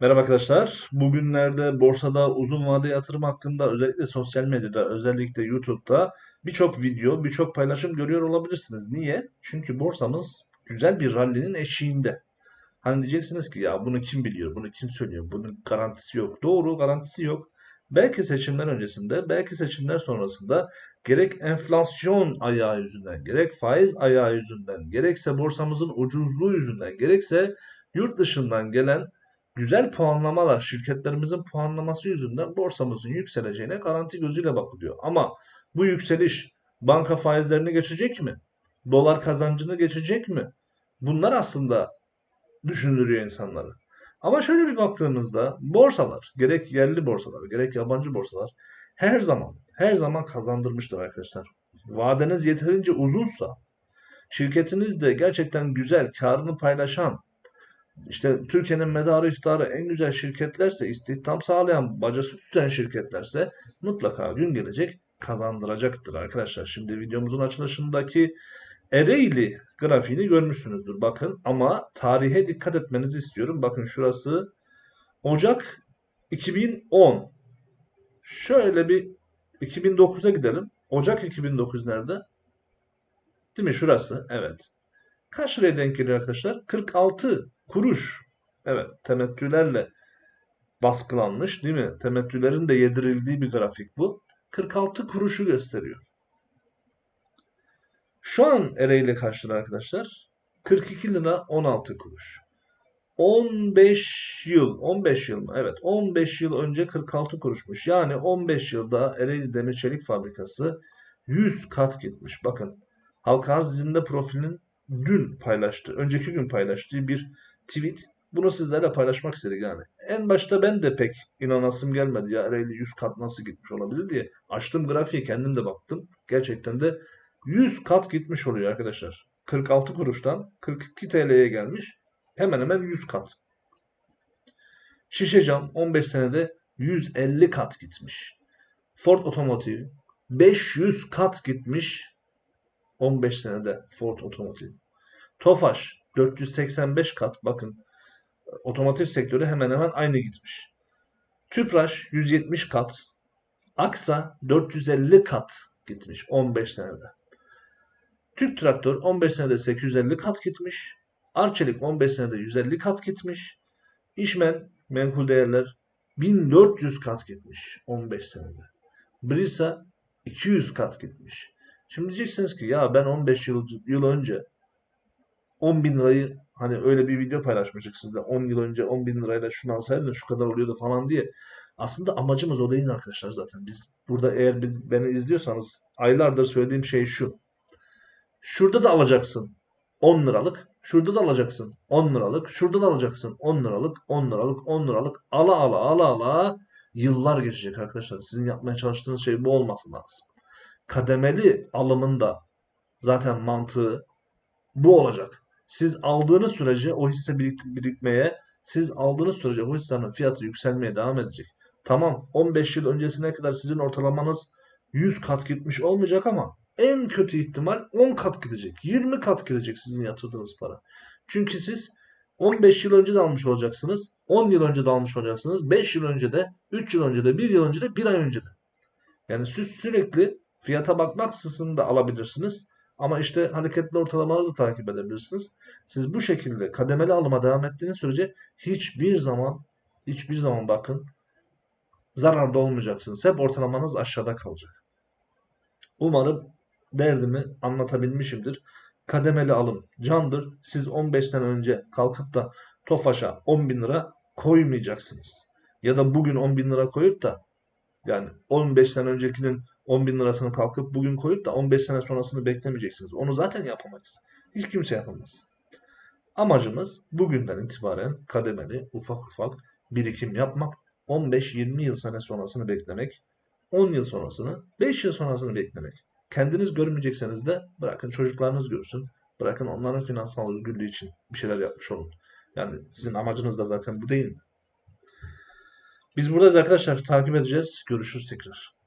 Merhaba arkadaşlar. Bugünlerde borsada uzun vade yatırım hakkında özellikle sosyal medyada, özellikle YouTube'da birçok video, birçok paylaşım görüyor olabilirsiniz. Niye? Çünkü borsamız güzel bir rallinin eşiğinde. Hani diyeceksiniz ki ya bunu kim biliyor, bunu kim söylüyor, bunun garantisi yok. Doğru, garantisi yok. Belki seçimler öncesinde, belki seçimler sonrasında gerek enflasyon ayağı yüzünden, gerek faiz ayağı yüzünden, gerekse borsamızın ucuzluğu yüzünden, gerekse yurt dışından gelen güzel puanlamalar, şirketlerimizin puanlaması yüzünden borsamızın yükseleceğine garanti gözüyle bakılıyor. Ama bu yükseliş banka faizlerini geçecek mi? Dolar kazancını geçecek mi? Bunlar aslında düşündürüyor insanları. Ama şöyle bir baktığımızda borsalar, gerek yerli borsalar, gerek yabancı borsalar her zaman, her zaman kazandırmıştır arkadaşlar. Vadeniz yeterince uzunsa, şirketiniz de gerçekten güzel, karını paylaşan, işte Türkiye'nin medarı iftarı en güzel şirketlerse, istihdam sağlayan, bacası tutan şirketlerse mutlaka gün gelecek kazandıracaktır arkadaşlar. Şimdi videomuzun açılışındaki Ereğli grafiğini görmüşsünüzdür. Bakın ama tarihe dikkat etmenizi istiyorum. Bakın şurası Ocak 2010. Şöyle bir 2009'a gidelim. Ocak 2009 nerede? Değil mi? Şurası. Evet. Kaç liraya denk geliyor arkadaşlar? 46 kuruş. Evet. Temettülerle baskılanmış değil mi? Temettülerin de yedirildiği bir grafik bu. 46 kuruşu gösteriyor. Şu an Ereğli kaç arkadaşlar? 42 lira 16 kuruş. 15 yıl, 15 yıl mı? Evet, 15 yıl önce 46 kuruşmuş. Yani 15 yılda Ereğli Demir Çelik Fabrikası 100 kat gitmiş. Bakın, halka arz izinde profilinin dün paylaştığı, önceki gün paylaştığı bir tweet. Bunu sizlerle paylaşmak istedik yani. En başta ben de pek inanasım gelmedi ya Ereğli 100 kat nasıl gitmiş olabilir diye. Açtım grafiği kendim de baktım. Gerçekten de 100 kat gitmiş oluyor arkadaşlar. 46 kuruştan 42 TL'ye gelmiş. Hemen hemen 100 kat. Şişe cam 15 senede 150 kat gitmiş. Ford Otomotiv 500 kat gitmiş 15 senede Ford Otomotiv. Tofaş 485 kat bakın otomotiv sektörü hemen hemen aynı gitmiş. Tüpraş 170 kat. Aksa 450 kat gitmiş 15 senede. Türk Traktör 15 senede 850 kat gitmiş. Arçelik 15 senede 150 kat gitmiş. İşmen menkul değerler 1400 kat gitmiş 15 senede. Brisa 200 kat gitmiş. Şimdi diyeceksiniz ki ya ben 15 yıl, yıl önce 10 bin lirayı hani öyle bir video paylaşmıştık sizde 10 yıl önce 10 bin lirayla şunu alsaydın şu kadar oluyordu falan diye. Aslında amacımız o değil arkadaşlar zaten. Biz burada eğer biz, beni izliyorsanız aylardır söylediğim şey şu. Şurada da alacaksın 10 liralık. Şurada da alacaksın 10 liralık. Şurada da alacaksın 10 liralık, 10 liralık, 10 liralık. Ala ala ala ala yıllar geçecek arkadaşlar. Sizin yapmaya çalıştığınız şey bu olması lazım. Kademeli alımında zaten mantığı bu olacak. Siz aldığınız sürece o hisse birikmeye, siz aldığınız sürece o hissenin fiyatı yükselmeye devam edecek. Tamam 15 yıl öncesine kadar sizin ortalamanız 100 kat gitmiş olmayacak ama en kötü ihtimal 10 kat gidecek. 20 kat gidecek sizin yatırdığınız para. Çünkü siz 15 yıl önce de almış olacaksınız. 10 yıl önce de almış olacaksınız. 5 yıl önce de, 3 yıl önce de, 1 yıl önce de, 1 ay önce de. Yani siz sürekli fiyata bakmaksızın da alabilirsiniz. Ama işte hareketli ortalamaları da takip edebilirsiniz. Siz bu şekilde kademeli alıma devam ettiğiniz sürece hiçbir zaman hiçbir zaman bakın zararda olmayacaksınız. Hep ortalamanız aşağıda kalacak. Umarım derdimi anlatabilmişimdir. Kademeli alım candır. Siz 15 sene önce kalkıp da Tofaş'a 10 bin lira koymayacaksınız. Ya da bugün 10 bin lira koyup da yani 15 sene öncekinin 10 bin lirasını kalkıp bugün koyup da 15 sene sonrasını beklemeyeceksiniz. Onu zaten yapamayız. Hiç kimse yapamaz. Amacımız bugünden itibaren kademeli ufak ufak birikim yapmak. 15-20 yıl sene sonrasını beklemek. 10 yıl sonrasını, 5 yıl sonrasını beklemek. Kendiniz görmeyecekseniz de bırakın çocuklarınız görsün. Bırakın onların finansal özgürlüğü için bir şeyler yapmış olun. Yani sizin amacınız da zaten bu değil mi? Biz buradayız arkadaşlar. Takip edeceğiz. Görüşürüz tekrar.